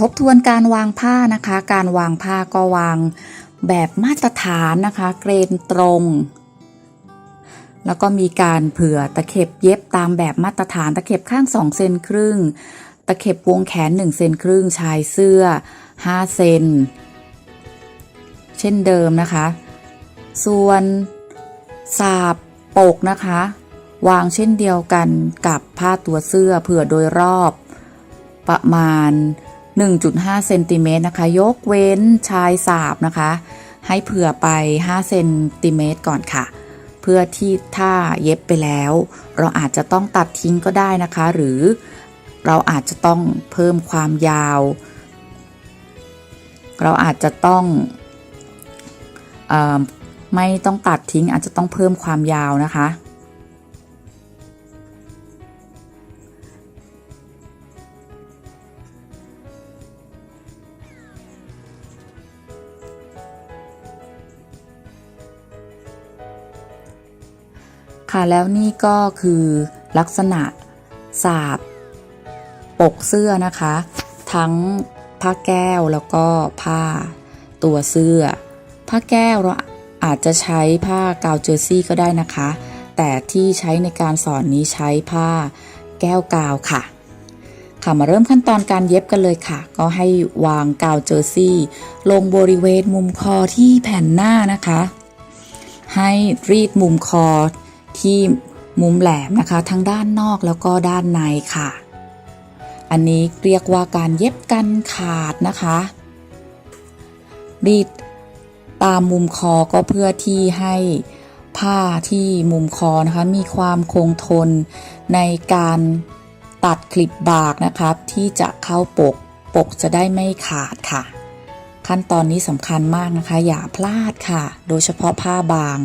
ทบทวนการวางผ้านะคะ การวางผ้าก็วางแบบมาตรฐานนะคะ เกรนตรง แล้วก็มีการเผื่อตะเข็บเย็บตามแบบมาตรฐานตะเข็บข้าง 2 เซนครึ่ง ตะเข็บวงแขน 1 เซนครึ่ง ชายเสื้อ 5 เซน เช่นเดิมนะคะ ส่วนสาบปกนะคะ วางเช่นเดียวกันกับผ้าตัวเสื้อเผื่อโดยรอบประมาณ 1.5เซนติเมตรนะคะ ยกเว้นชายสาบนะคะ ให้เผื่อไป5เซนติเมตรก่อนค่ะ เพื่อที่ถ้าเย็บไปแล้ว เราอาจจะต้องตัดทิ้งก็ได้นะคะ หรือเราอาจจะต้องเพิ่มความยาว เราอาจจะต้องอไม่ต้องตัดทิ้งอาจจะต้องเพิ่มความยาวนะคะ ค่ะแล้วนี่ก็คือลักษณะสาบปกเสื้อนะคะ ทั้งผ้าแก้วแล้วก็ผ้าตัวเสื้อ ผ้าแก้วเราอาจจะใช้ผ้ากาวเจอร์ซี่ก็ได้นะคะ แต่ที่ใช้ในการสอนนี้ใช้ผ้าแก้วกาวค่ะ ค่ะมาเริ่มขั้นตอนการเย็บกันเลยค่ะ ก็ให้วางกาวเจอร์ซี่ ลงบริเวณมุมคอที่แผ่นหน้านะคะ ให้รีดมุมคอ ที่มุมแหลมนะคะ ทั้งด้านนอกแล้วก็ด้านในค่ะ อันนี้เรียกว่าการเย็บกันขาดนะคะรีดตามมุมคอก็เพื่อที่ให้ผ้าที่มุมคอนะคะ มีความคงทนในการตัดคลิปบากนะคะที่จะเข้าปกปกจะได้ไม่ขาดค่ะ ขั้นตอนนี้สำคัญมากนะคะ อย่าพลาดค่ะ โดยเฉพาะผ้าบาง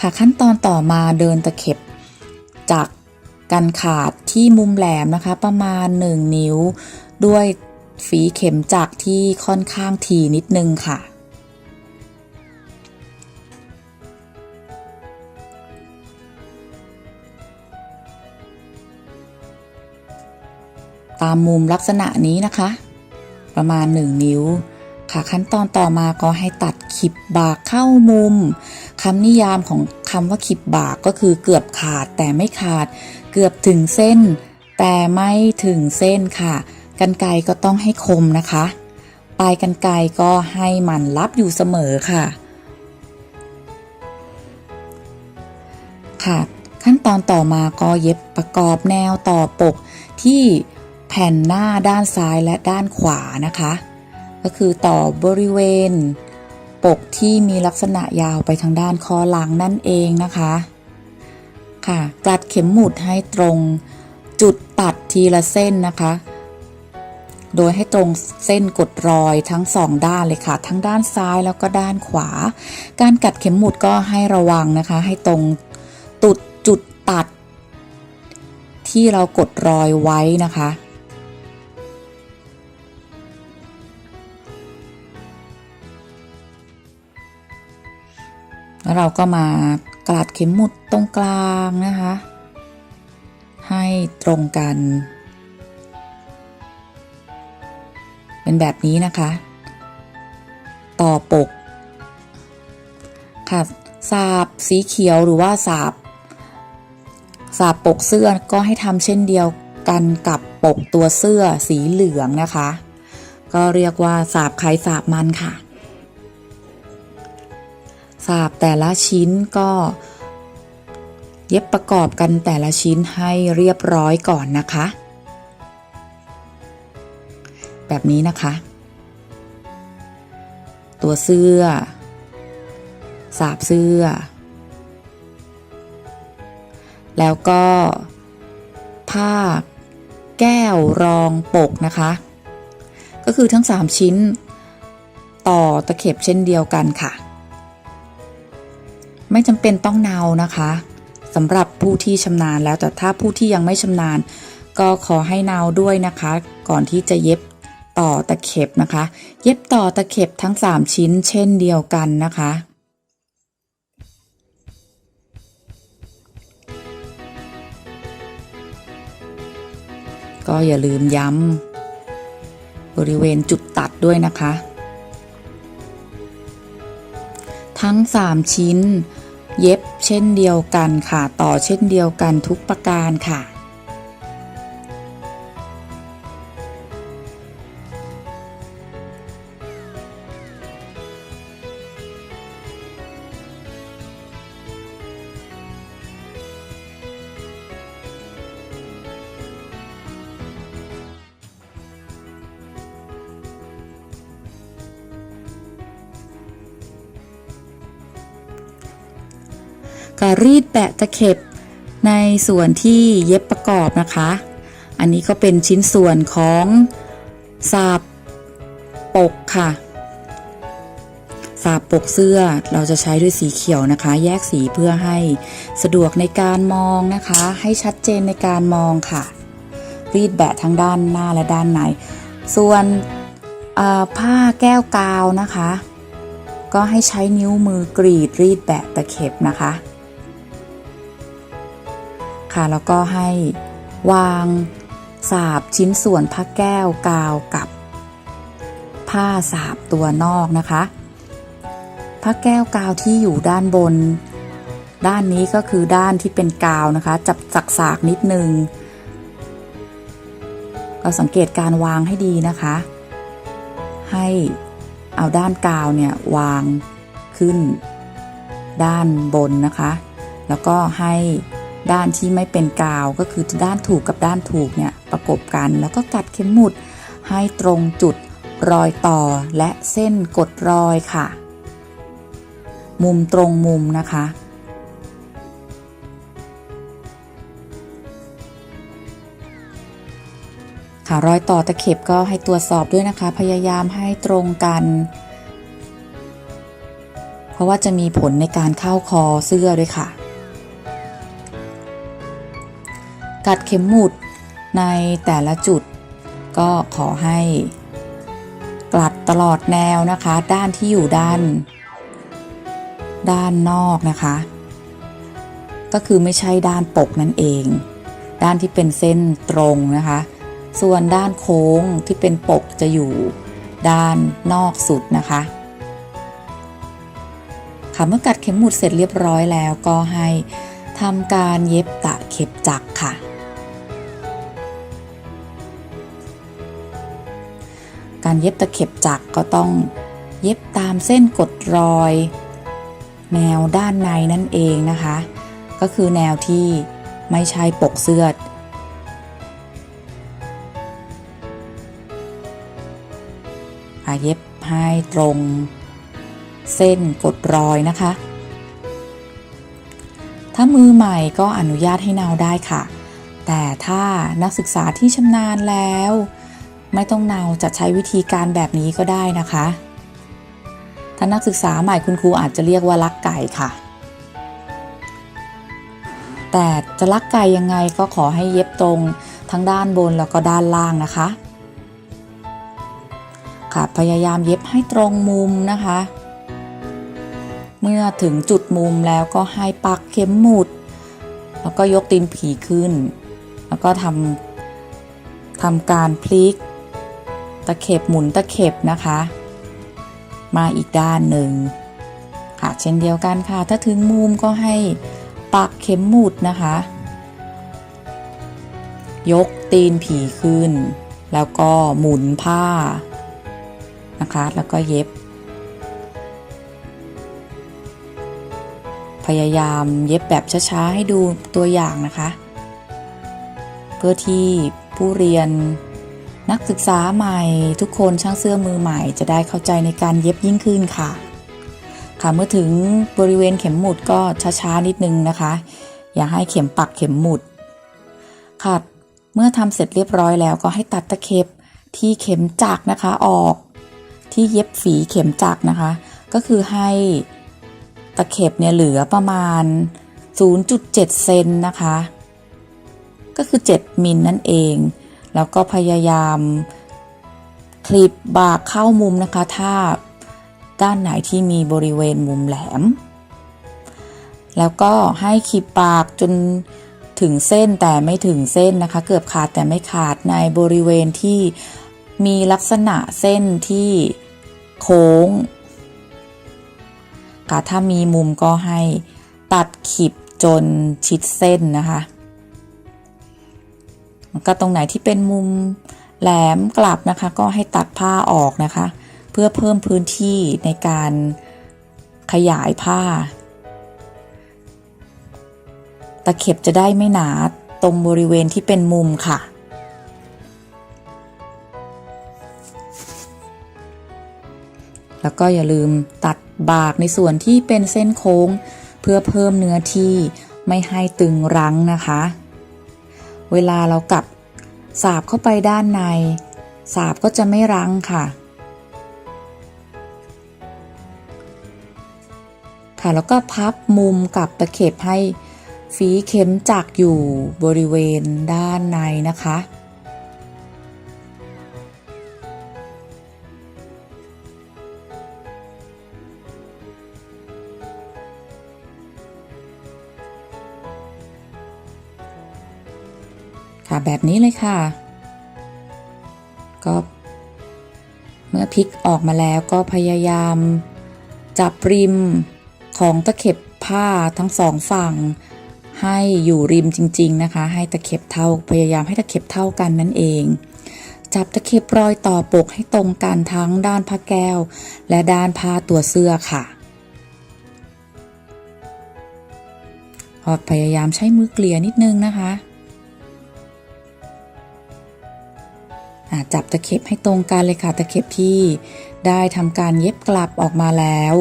ค่ะขั้นตอนต่อมาเดินตะเข็บ จากกันขาดที่มุมแหลมนะคะ ประมาณ 1 นิ้ว ด้วยฝีเข็มจักที่ค่อนข้างถี่นิดนึงค่ะตามมุมลักษณะนี้นะคะ ประมาณ 1 นิ้ว ค่ะขั้นตอนต่อมาก็ให้ตัดขีบบากเข้ามุมคำนิยามของคำว่าขีบบากก็คือเกือบขาดแต่ไม่ขาด เกือบถึงเส้น แต่ไม่ถึงเส้นค่ะกันไกก็ต้องให้คมนะคะ ปลายกันไกก็ให้มันรับอยู่เสมอค่ะ ค่ะ ขั้นตอนต่อมาก็เย็บประกอบแนวต่อปกที่แผ่นหน้าด้านซ้ายและด้านขวานะคะ ก็คือต่อบริเวณ ปกที่มีลักษณะยาวไปทางด้านคอหลังนั่นเองนะคะ ค่ะกลัดเข็มหมุดให้ตรงจุดตัดทีละเส้นนะคะ โดยให้ตรงเส้นกดรอยทั้งสองด้านเลยค่ะ ทั้งด้านซ้ายแล้วก็ด้านขวา การกัดเข็มหมุดก็ให้ระวังนะคะ ให้ตรงตุดจุดตัด ที่เรากดรอยไว้นะคะ แล้วเราก็มากลาดเข็มหมุดตรงกลางนะคะ ให้ตรงกัน เป็นแบบนี้นะคะ ต่อปก ค่ะสาบสีเขียวหรือว่าสาบสาบปกเสื้อก็ให้ทำเช่นเดียวกันกับปกตัวเสื้อสีเหลืองนะคะ ก็เรียกว่าสาบใครสาบมันค่ะ แต่ละชิ้นก็เย็บประกอบกันแต่ละชิ้นให้เรียบร้อยก่อนนะคะ แบบนี้นะคะ ตัวเสื้อ สาบเสื้อ แล้วก็ผ้าแก้วรองปกนะคะ ก็คือทั้ง 3 ชิ้น ต่อตะเข็บเช่นเดียวกันค่ะ ไม่จำเป็นต้องเนานะคะสำหรับผู้ที่ชำนาญแล้วแต่ถ้าผู้ที่ยังไม่ชำนาญ ก็ขอให้เนาด้วยนะคะ ก่อนที่จะเย็บต่อตะเข็บนะคะ เย็บต่อตะเข็บทั้ง 3 ชิ้นเช่นเดียวกันนะคะก็อย่าลืมย้ำบริเวณจุดตัดด้วยนะคะ ทั้ง 3 ชิ้น เช่นเดียวกันค่ะ ต่อเช่นเดียวกันทุกประการค่ะ การรีดแปะตะเข็บในส่วนที่เย็บประกอบนะคะ อันนี้ก็เป็นชิ้นส่วนของสาบปกค่ะ สาบปกเสื้อเราจะใช้ด้วยสีเขียวนะคะ แยกสีเพื่อให้สะดวกในการมองนะคะ ให้ชัดเจนในการมองค่ะ รีดแบะทั้งด้านหน้าและด้านใน ส่วนผ้าแก้วกาวนะคะ ก็ให้ใช้นิ้วมือกรีดรีดแบะตะเข็บนะคะ คะ แล้วก็ให้วางสาบชิ้นส่วนผ้าแก้วกาวกับผ้าสาบตัวนอกนะคะผ้าแก้วกาวที่อยู่ด้านบน ด้านนี้ก็คือด้านที่เป็นกาวนะคะ จับจักสากนิดนึง ก็สังเกตการวางให้ดีนะคะ ให้เอาด้านกาวเนี่ยวางขึ้น ด้านบนนะคะ แล้วก็ให้ ด้านที่ไม่เป็นกาวก็คือด้านถูกกับด้านถูกเนี่ยประกบกันแล้วก็กัดเข็มหมุดให้ตรงจุดรอยต่อและเส้นกดรอยค่ะ มุมตรงมุมนะคะ ค่ะรอยต่อตะเข็บก็ให้ตรวจสอบด้วยนะคะ พยายามให้ตรงกัน เพราะว่าจะมีผลในการเข้าคอเสื้อด้วยค่ะ กัดเข็มหมุดในแต่ละจุด ก็ขอให้กลัดตลอดแนวนะคะ ด้านที่อยู่ด้าน ด้านนอกนะคะ ก็คือไม่ใช่ด้านปกนั่นเอง ด้านที่เป็นเส้นตรงนะคะ ส่วนด้านโค้งที่เป็นปกจะอยู่ด้านนอกสุดนะคะค่ะเมื่อกัดเข็มหมุดเสร็จเรียบร้อยแล้วก็ให้ทำการเย็บตะเข็บจักค่ะ การเย็บตะเข็บจักก็ต้องเย็บตามเส้นกดรอย แนวด้านในนั่นเองนะคะ ก็คือแนวที่ไม่ใช่ปกเสื้อเย็บให้ตรง เส้นกดรอยนะคะ ถ้ามือใหม่ก็อนุญาตให้เนาได้ค่ะ แต่ถ้านักศึกษาที่ชำนาญแล้ว ไม่ต้องเนาจะใช้วิธีการแบบนี้ก็ได้นะคะถ้านักศึกษาใหม่คุณครูอาจจะเรียกว่าลักไก่ค่ะ แต่จะลักไก่ยังไงก็ขอให้เย็บตรงทั้งด้านบนแล้วก็ด้านล่างนะคะ ค่ะพยายามเย็บให้ตรงมุมนะคะ เมื่อถึงจุดมุมแล้วก็ให้ปักเข็มหมุด แล้วก็ยกตีนผีขึ้น แล้วก็ทำทำการพลิก ตะเข็บหมุนตะเข็บนะคะ มาอีกด้านหนึ่งค่ะเช่นเดียวกันค่ะ ถ้าถึงมุมก็ให้ปักเข็มหมุดนะคะ ยกตีนผีขึ้น แล้วก็หมุนผ้านะคะ แล้วก็เย็บ พยายามเย็บแบบช้าๆ ให้ดูตัวอย่างนะคะ เพื่อที่ผู้เรียน นักศึกษาใหม่ ทุกคนช่างเสื้อมือใหม่จะได้เข้าใจในการเย็บยิ่งขึ้นค่ะ ค่ะเมื่อถึงบริเวณเข็มหมุดก็ช้าๆนิดนึงนะคะ อย่าให้เข็มปักเข็มหมุดค่ะเมื่อทำเสร็จเรียบร้อยแล้วก็ให้ตัดตะเข็บที่เข็มจักนะคะออก ที่เย็บฝีเข็มจักนะคะ ก็คือให้ตะเข็บเนี่ยเหลือประมาณ 0.7 เซนนะคะ ก็คือ 7 มิลนั่นเอง แล้วก็พยายามคลิปบากเข้ามุมนะคะ ถ้าด้านไหนที่มีบริเวณมุมแหลม แล้วก็ให้คลิปปากจนถึงเส้นแต่ไม่ถึงเส้นนะคะ เกือบขาดแต่ไม่ขาดในบริเวณที่มีลักษณะเส้นที่โค้งค่ะถ้ามีมุมก็ให้ตัดขีบจนชิดเส้นนะคะ ก็ตรงไหนที่เป็นมุมแหลมกลับนะคะ ก็ให้ตัดผ้าออกนะคะ เพื่อเพิ่มพื้นที่ในการขยายผ้า ตะเข็บจะได้ไม่หนาตรงบริเวณที่เป็นมุมค่ะแล้วก็อย่าลืมตัดบากในส่วนที่เป็นเส้นโค้ง เพื่อเพิ่มเนื้อที่ไม่ให้ตึงรั้งนะคะ เวลาเรากลับสาบเข้าไปด้านใน สาบก็จะไม่รั้งค่ะ ค่ะแล้วก็พับมุมกับตะเข็บให้ฝีเข็มจักอยู่บริเวณด้านในนะคะะแบบนี้เลยค่ะ ก็ เมื่อพลิกออกมาแล้วก็พยายาม จับริมของตะเข็บผ้าทั้งสองฝั่ง ให้อยู่ริมจริง ๆนะคะ ให้ตะเข็บเท่าพยายามให้ตะเข็บเท่ากันนั่นเอง จับตะเข็บรอยต่อปกให้ตรงกันทั้งด้านผ้าแก้ว และด้านผ้าตัวเสื้อค่ะก็พยายามใช้มือเกลี่ยนิดนึงนะคะ จับตะเข็บให้ตรงกันเลยค่ะตะเข็บที่ได้ทำการเย็บกลับออกมาแล้ว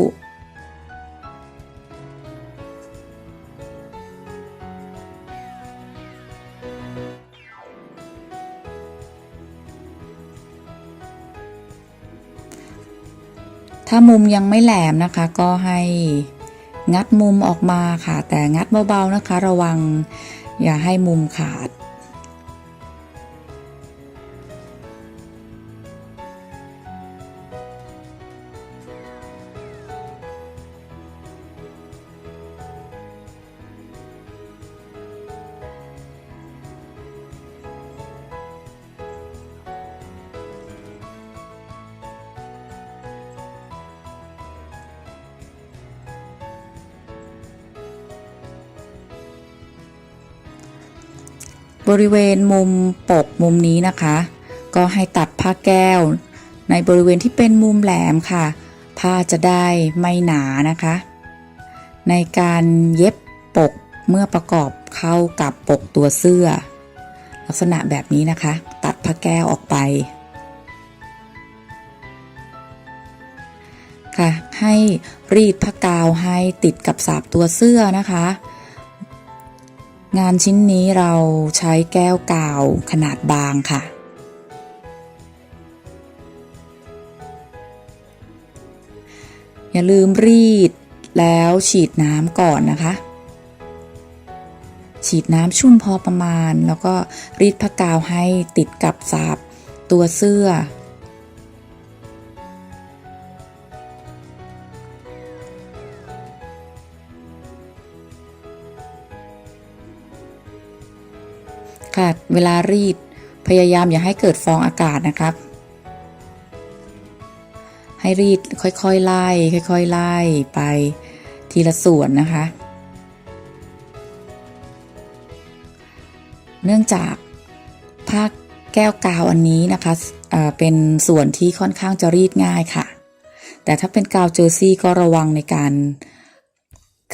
ถ้ามุมยังไม่แหลมนะคะก็ให้งัดมุมออกมาค่ะ แต่งัดเบาๆนะคะ ระวังอย่าให้มุมขาด บริเวณมุมปกมุมนี้นะคะ ก็ให้ตัดผ้าแก้ว ในบริเวณที่เป็นมุมแหลมค่ะ ผ้าจะได้ไม่หนานะคะ ในการเย็บปกเมื่อประกอบเข้ากับปกตัวเสื้อ ลักษณะแบบนี้นะคะ ตัดผ้าแก้วออกไปค่ะให้รีดผ้ากาวให้ติดกับสาบตัวเสื้อนะคะ งานชิ้นนี้เราใช้แก้วกาวขนาดบางค่ะ อย่าลืมรีดแล้วฉีดน้ำก่อนนะคะ ฉีดน้ำชุ่มพอประมาณ แล้วก็รีดผ้ากาวให้ติดกับสาบตัวเสื้อ ค่ะเวลารีดพยายามอย่าให้เกิดฟองอากาศนะครับ ให้รีดค่อยๆไล่ค่อยๆไล่ไปทีละส่วนนะคะ เนื่องจากผ้าแก้วกาวอันนี้นะคะเเป็นส่วนที่ค่อนข้างจะรีดง่ายค่ะ แต่ถ้าเป็นกาวเจอร์ซี่ก็ระวังในการ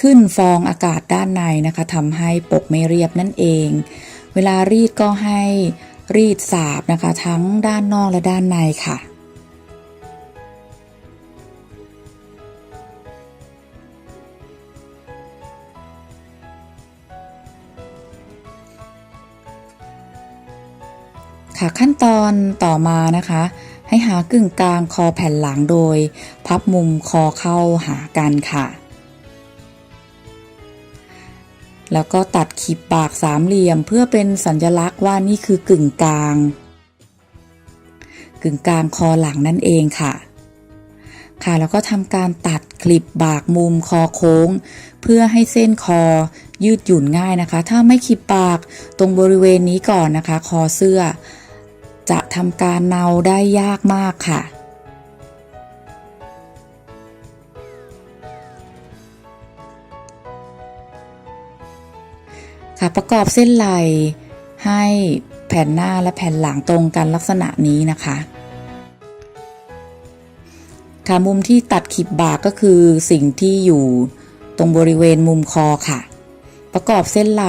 ขึ้นฟองอากาศด้านในนะคะทำให้ปกไม่เรียบนั่นเอง เวลารีดก็ให้รีดสาบนะคะ ทั้งด้านนอกและด้านในค่ะ ค่ะขั้นตอนต่อมานะคะ ให้หากึ่งกลางคอแผ่นหลังโดย พับมุมคอเข้าหากันค่ะ แล้วก็ตัดขีดปากสามเหลี่ยม เพื่อเป็นสัญลักษณ์ว่านี่คือกึ่งกลาง กึ่งกลางคอหลังนั่นเองค่ะ ค่ะแล้วก็ทำการตัดคลิปบากมุมคอโค้ง เพื่อให้เส้นคอยืดหยุ่นง่ายนะคะ ถ้าไม่คลิปปากตรงบริเวณนี้ก่อนนะคะ คอเสื้อ จะทำการเนาได้ยากมากค่ะ ค่ะประกอบเส้นไหลให้แผ่นหน้าและแผ่นหลังตรงกันลักษณะนี้นะคะค่ะมุมที่ตัดขีบบากก็คือสิ่งที่อยู่ตรงบริเวณมุมคอค่ะ ประกอบเส้นไหล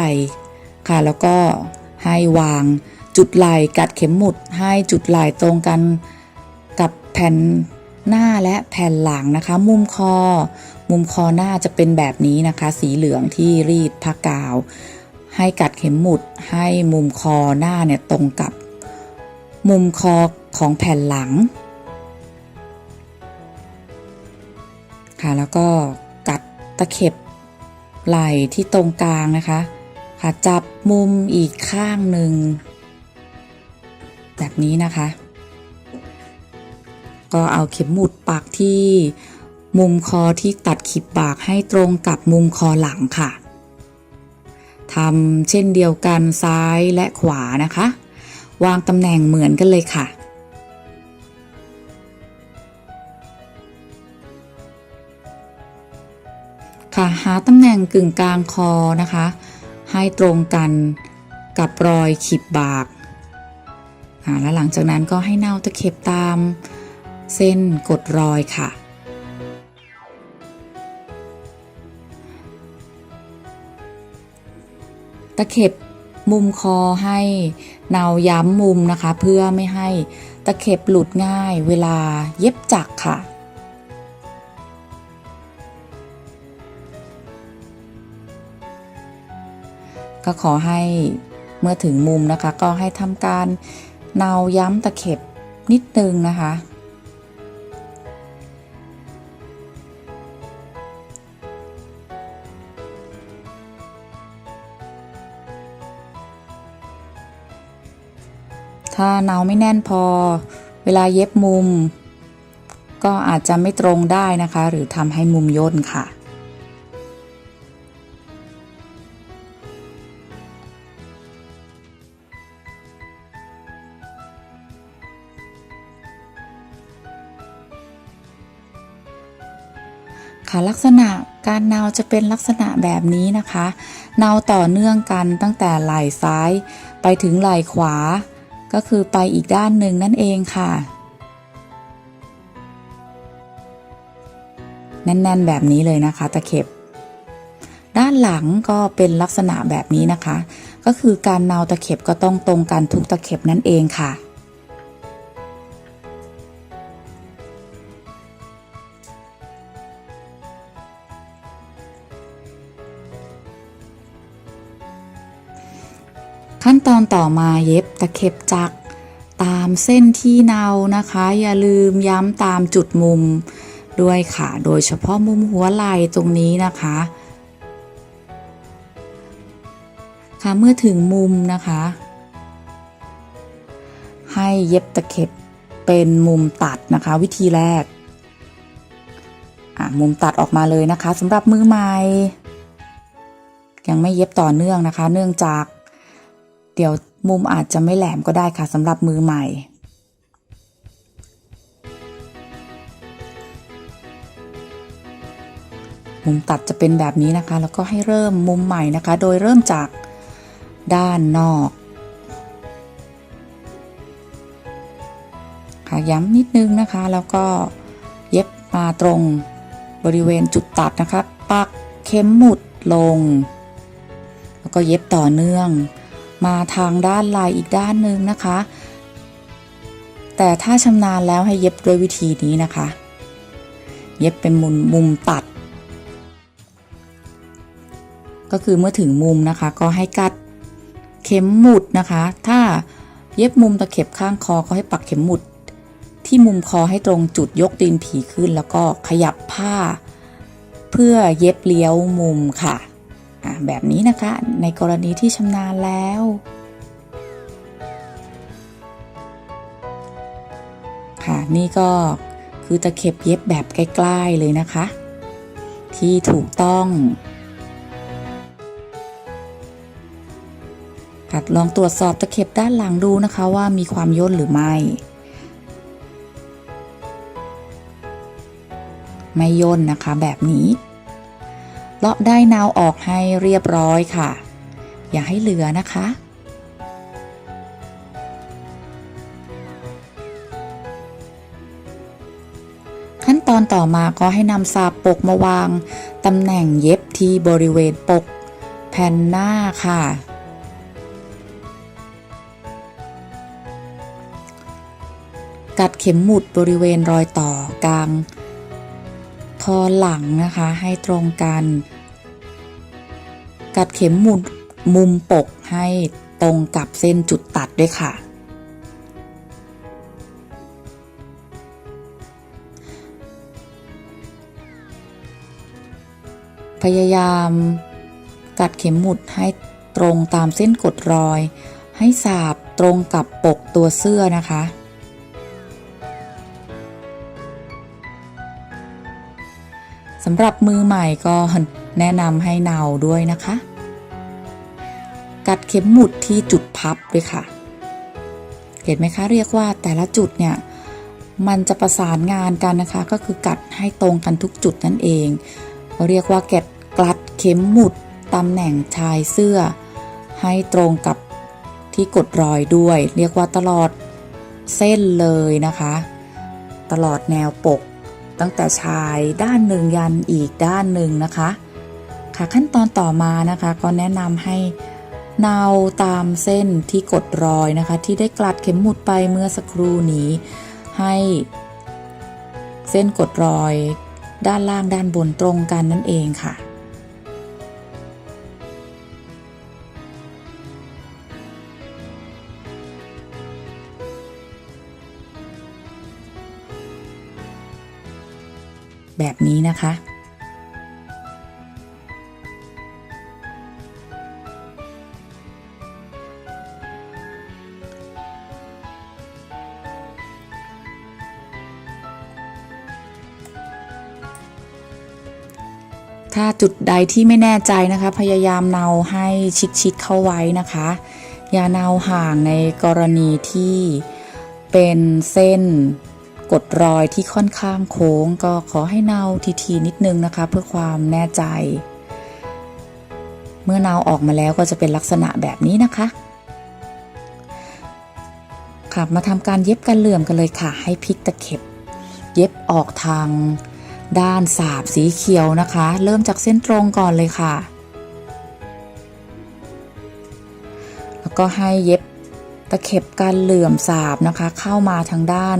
ค่ะ แล้วก็ให้วางจุดไหลกัดเข็มหมุด ให้จุดไหลตรงกันกับแผ่นหน้าและแผ่นหลังนะคะ มุมคอ มุมคอหน้าจะเป็นแบบนี้นะคะ สีเหลืองที่รีดผ้ากาว ให้กัดเข็มหมุดให้มุมคอหน้าเนี่ยตรงกับ มุมคอของแผ่นหลัง ค่ะแล้วก็กัดตะเข็บไหล่ที่ตรงกลางนะคะค่ะจับมุมอีกข้างหนึ่ง แบบนี้นะคะ ก็เอาเข็มหมุดปักที่มุมคอที่ตัดขีบบากให้ตรงกับมุมคอหลังค่ะ ทำเช่นเดียวกันซ้ายและขวานะคะ วางตำแหน่งเหมือนกันเลยค่ะ ค่ะหาตำแหน่งกึ่งกลางคอนะคะ ให้ตรงกันกับรอยขีบบากอ่าแล้วหลังจากนั้นก็ให้เนาตะเข็บตามเส้นกดรอยค่ะ ตะเข็บมุมคอให้เนาย้ำมุมนะคะ เพื่อไม่ให้ตะเข็บหลุดง่ายเวลาเย็บจักค่ะ ก็ขอให้เมื่อถึงมุมนะคะ ก็ให้ทำการเนาย้ำตะเข็บนิดนึงนะคะ ถ้าเนาไม่แน่นพอ เวลาเย็บมุม ก็อาจจะไม่ตรงได้นะคะ หรือทำให้มุมย่นค่ะค่ะลักษณะการเนาจะเป็นลักษณะแบบนี้นะคะ เนาต่อเนื่องกันตั้งแต่ไหล่ซ้าย ไปถึงไหล่ขวา ก็คือไปอีกด้านหนึ่งนั่นเองค่ะ แน่นๆแบบนี้เลยนะคะตะเข็บ ด้านหลังก็เป็นลักษณะแบบนี้นะคะ ก็คือการเนาตะเข็บก็ต้องตรงกันทุกตะเข็บนั่นเองค่ะ นตอนต่อมาเย็บตะเข็บจัก ตามเส้นที่เนานะคะ อย่าลืมย้ำตามจุดมุมด้วยค่ะ โดยเฉพาะมุมหัวไหล่ตรงนี้นะคะ ค่ะเมื่อถึงมุมนะคะ ให้เย็บตะเข็บเป็นมุมตัดนะคะ วิธีแรกอะมุมตัดออกมาเลยนะคะสำหรับมือใหม่ยังไม่เย็บต่อเนื่องนะคะ เนื่องจาก ดี๋ยวมุมอาจจะไม่แหลมก็ได้ค่ะสำหรับมือใหม่ มุมตัดจะเป็นแบบนี้นะคะ แล้วก็ให้เริ่มมุมใหม่นะคะ โดยเริ่มจากด้านนอกค่ะย้ำนิดนึงนะคะ แล้วก็เย็บมาตรงบริเวณจุดตัดนะคะ ปักเข็มหมุดลง แล้วก็เย็บต่อเนื่อง มาทางด้านลายอีกด้านหนึ่งนะคะ แต่ถ้าชำนาญแล้วให้เย็บด้วยวิธีนี้นะคะ เย็บเป็นมุมมุมตัด ก็คือเมื่อถึงมุมนะคะก็ให้กัดเข็มหมุดนะคะ ถ้าเย็บมุมตะเข็บข้างคอก็ให้ปักเข็มหมุด ที่มุมคอให้ตรงจุดยกตีนผีขึ้น แล้วก็ขยับผ้า เพื่อเย็บเลี้ยวมุมค่ะ แบบนี้นะคะในกรณีที่ชำนาญแล้ว ค่ะนี่ก็คือตะเข็บเย็บแบบใกล้ๆเลยนะคะ ที่ถูกต้องกัดลองตรวจสอบตะเข็บด้านหลังดูนะคะว่ามีความย่นหรือไม่ ไม่ย่นนะคะแบบนี้ เลาะได้นาวออกให้เรียบร้อยค่ะ อย่าให้เหลือนะคะ ขั้นตอนต่อมาก็ให้นำสาบปกมาวางตำแหน่งเย็บที่บริเวณปก แผ่นหน้าค่ะ กัดเข็มหมุดบริเวณรอยต่อกลาง ทอหลังนะคะให้ตรงกัน กัดเข็มหมุดมุมปกให้ตรงกับเส้นจุดตัดด้วยค่ะ พยายาม กัดเข็มหมุดให้ตรงตามเส้นกดรอย ให้สาบตรงกับปกตัวเสื้อนะคะ สำหรับมือใหม่ก็แนะนำให้เนาด้วยนะคะ กัดเข็มหมุดที่จุดพับด้วยค่ะ เห็นไหมคะเรียกว่าแต่ละจุดเนี่ยมันจะประสานงานกันนะคะ ก็คือกัดให้ตรงกันทุกจุดนั่นเอง เราเรียกว่าแกดกลัดเข็มหมุดตำแหน่งชายเสื้อ ให้ตรงกับที่กดรอยด้วย เรียกว่าตลอดเส้นเลยนะคะ ตลอดแนวปก ตั้งแต่ชายด้านหนึ่งยันอีกด้านหนึ่งนะคะ ค่ะขั้นตอนต่อมานะคะ ก็แนะนำให้เนาตามเส้นที่กดรอยนะคะ ที่ได้กลัดเข็มหมุดไปเมื่อสักครู่นี้ ให้เส้นกดรอยด้านล่างด้านบนตรงกันนั่นเองค่ะ แบบนี้นะคะ ถ้าจุดใดที่ไม่แน่ใจนะคะ พยายามเนาให้ชิดๆเข้าไว้นะคะอย่าเนาห่างในกรณีที่เป็นเส้น กดรอยที่ค่อนข้างโค้ง ก็ขอให้เนาทีๆนิดนึงนะคะ เพื่อความแน่ใจ เมื่อเนาออกมาแล้วก็จะเป็นลักษณะแบบนี้นะคะค่ะมาทำการเย็บกันเหลื่อมกันเลยค่ะ ให้พลิกตะเข็บ เย็บออกทางด้านสาบสีเขียวนะคะ เริ่มจากเส้นตรงก่อนเลยค่ะ แล้วก็ให้เย็บตะเข็บการเหลื่อมสาบนะคะ เข้ามาทางด้าน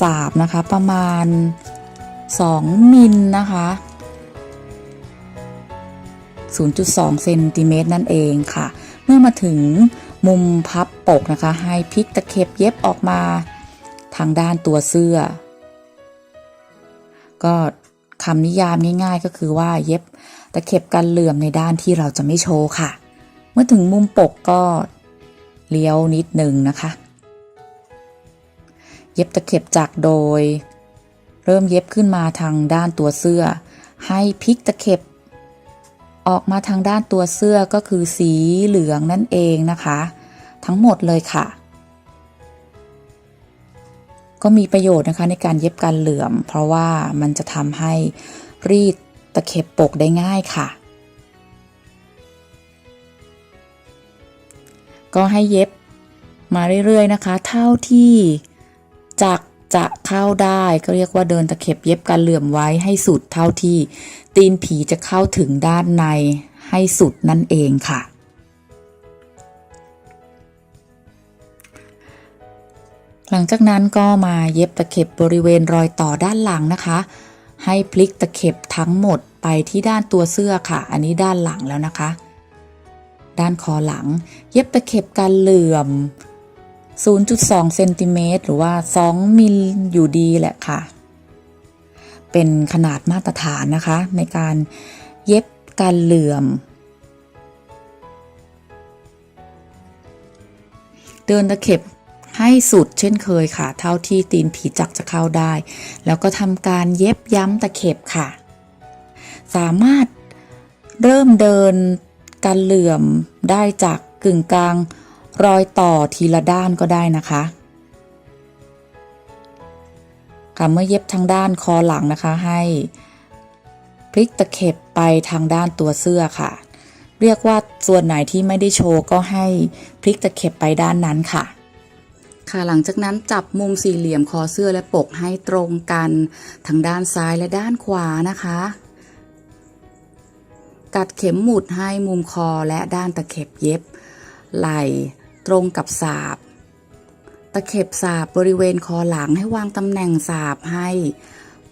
สาบนะคะประมาณ 2 มิลนะคะ 0.2 เซนติเมตรนั่นเองค่ะ เมื่อมาถึงมุมพับปกนะคะ ให้พลิกตะเข็บเย็บออกมาทางด้านตัวเสื้อ ก็คำนิยามง่ายๆก็คือว่าเย็บตะเข็บกันเหลื่อมในด้านที่เราจะไม่โชว์ค่ะ เมื่อถึงมุมปกก็เลี้ยวนิดหนึ่งนะคะ เย็บตะเข็บจากโดย เริ่มเย็บขึ้นมาทางด้านตัวเสื้อ ให้พลิกตะเข็บ ออกมาทางด้านตัวเสื้อก็คือสีเหลืองนั่นเองนะคะ ทั้งหมดเลยค่ะ ก็มีประโยชน์นะคะในการเย็บกันเหลื่อม เพราะว่ามันจะทำให้รีดตะเข็บปกได้ง่ายค่ะ ก็ให้เย็บมาเรื่อยๆนะคะ เท่าที่ จักจะเข้าได้ก็เรียกว่าเดินตะเข็บเย็บกันเหลื่อมไว้ให้สุดเท่าที่ ตีนผีจะเข้าถึงด้านในให้สุดนั่นเองค่ะ หลังจากนั้นก็มาเย็บตะเข็บบริเวณรอยต่อด้านหลังนะคะ ให้พลิกตะเข็บทั้งหมดไปที่ด้านตัวเสื้อค่ะ อันนี้ด้านหลังแล้วนะคะ ด้านคอหลัง เย็บตะเข็บกันเหลื่อม 0.2 เซนติเมตรหรือว่า 2 มิลอยู่ดีแหละค่ะ เป็นขนาดมาตรฐานนะคะ ในการเย็บกันเหลื่อม เดินตะเข็บให้สุดเช่นเคยค่ะ เท่าที่ตีนผีจักจะเข้าได้ แล้วก็ทำการเย็บย้ำตะเข็บค่ะ สามารถเริ่มเดินการเหลื่อมได้จากกึ่งกลาง รอยต่อทีละด้านก็ได้นะคะค่ะเมื่อเย็บทางด้านคอหลังนะคะให้พลิกตะเข็บไปทางด้านตัวเสื้อค่ะ เรียกว่าส่วนไหนที่ไม่ได้โชว์ก็ให้พลิกตะเข็บไปด้านนั้นค่ะ ค่ะหลังจากนั้นจับมุมสี่เหลี่ยมคอเสื้อและปกให้ตรงกันทางด้านซ้ายและด้านขวานะคะ กัดเข็มหมุดให้มุมคอและด้านตะเข็บเย็บ ไหล่ ตรงกับสาบตะเข็บสาบบริเวณคอหลังให้วางตำแหน่งสาบให้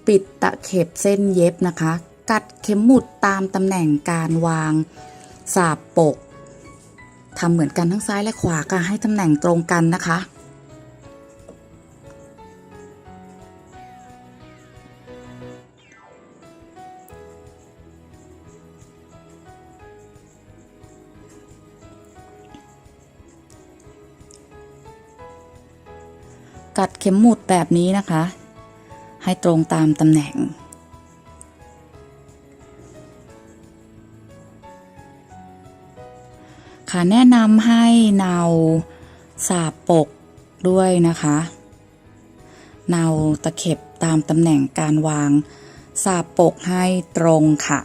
ปิดตะเข็บเส้นเย็บนะคะ กัดเข็มหมุดตามตำแหน่งการวางสาบปกทำเหมือนกันทั้งซ้ายและขวาค่ะให้ตำแหน่งตรงกันนะคะ กัดเข็มหมุดแบบนี้นะคะ ให้ตรงตามตำแหน่ง ค่ะแนะนำให้เนาสาบปกด้วยนะคะเนาตะเข็บตามตำแหน่งการวางสาบปกให้ตรงค่ะ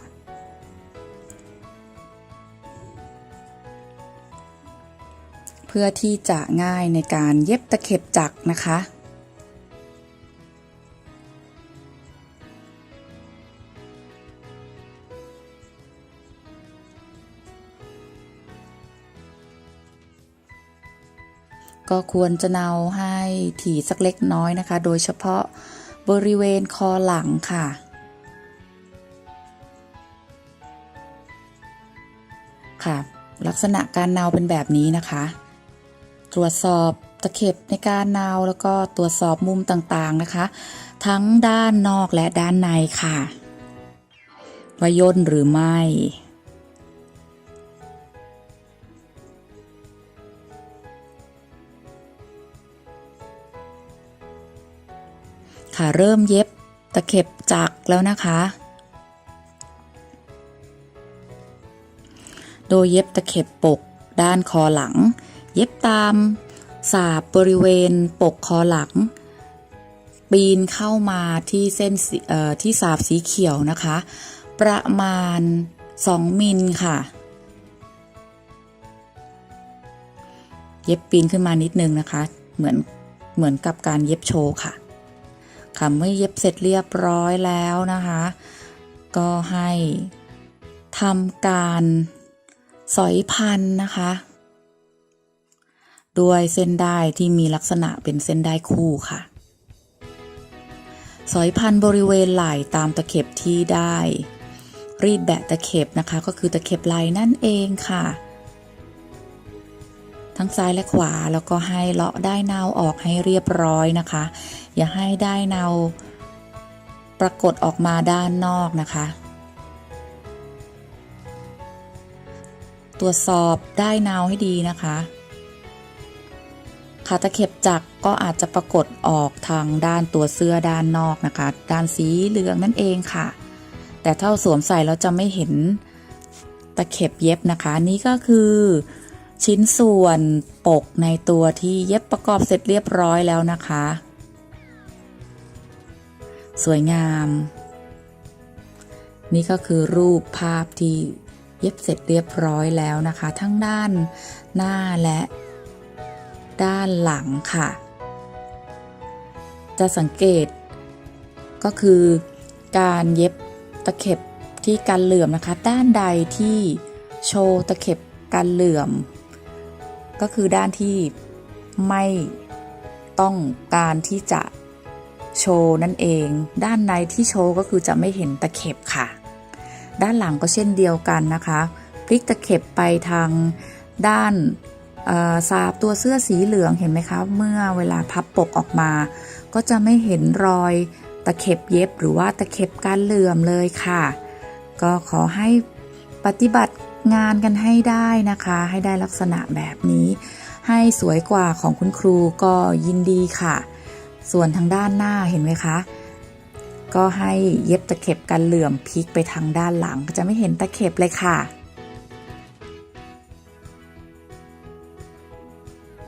พื่อที่จะง่ายในการเย็บตะเข็บจักนะคะ ก็ควรจะเนาให้ถี่สักเล็กน้อยนะคะ โดยเฉพาะบริเวณคอหลังค่ะค่ะลักษณะการเนาเป็นแบบนี้นะคะ ตรวจสอบตะเข็บในการนาวแล้วก็ตรวจสอบมุมต่างๆนะคะ ทั้งด้านนอกและด้านในค่ะว่าย่นหรือไม่ค่ะเริ่มเย็บตะเข็บจักแล้วนะคะ โดยเย็บตะเข็บปกด้านคอหลัง เย็บตามสาบบริเวณปกคอหลัง ปีนเข้ามาที่เส้นที่สาบสีเขียวนะคะ ประมาณ 2 มิลค่ะ เย็บปีนขึ้นมานิดนึงนะคะ เหมือนเหมือนกับการเย็บโชว์ค่ะ ค่ะเมื่อเย็บเสร็จเรียบร้อยแล้วนะคะ ก็ให้ทำการสอยพันนะคะ ด้วยเส้นได้ที่มีลักษณะเป็นเส้นได้คู่ค่ะ สอยพันบริเวณไหล่ตามตะเข็บที่ได้ รีดแบะตะเข็บนะคะ ก็คือตะเข็บไหล่นั่นเองค่ะ ทั้งซ้ายและขวาแล้วก็ให้เลาะได้เนาออกให้เรียบร้อยนะคะ อย่าให้ได้เนาปรากฏออกมาด้านนอกนะคะ ตรวจสอบได้เนาให้ดีนะคะ ขาตะเข็บจักรก็อาจจะปรากฏออกทางด้านตัวเสื้อด้านนอกนะคะ ด้านสีเหลืองนั่นเองค่ะ แต่ถ้าสวมใส่แล้วจะไม่เห็นตะเข็บเย็บนะคะ นี่ก็คือชิ้นส่วนปกในตัวที่เย็บประกอบเสร็จเรียบร้อยแล้วนะคะ สวยงาม นี่ก็คือรูปภาพที่เย็บเสร็จเรียบร้อยแล้วนะคะ ทั้งด้านหน้าและ ด้านหลังค่ะ จะสังเกต ก็คือการเย็บตะเข็บที่กันเหลื่อมนะคะ ด้านใดที่โชว์ตะเข็บกันเหลื่อม ก็คือด้านที่ไม่ต้องการที่จะโชว์นั่นเอง ด้านในที่โชว์ก็คือจะไม่เห็นตะเข็บค่ะ ด้านหลังก็เช่นเดียวกันนะคะ พลิกตะเข็บไปทางด้าน สาบตัวเสื้อสีเหลืองเห็นไหมคะ เมื่อเวลาพับปกออกมา ก็จะไม่เห็นรอยตะเข็บเย็บหรือว่าตะเข็บการเหลื่อมเลยค่ะ ก็ขอให้ปฏิบัติงานกันให้ได้นะคะ ให้ได้ลักษณะแบบนี้ ให้สวยกว่าของคุณครูก็ยินดีค่ะ ส่วนทางด้านหน้าเห็นไหมคะ ก็ให้เย็บตะเข็บกันเหลื่อมพลิกไปทางด้านหลังก็จะไม่เห็นตะเข็บเลยค่ะ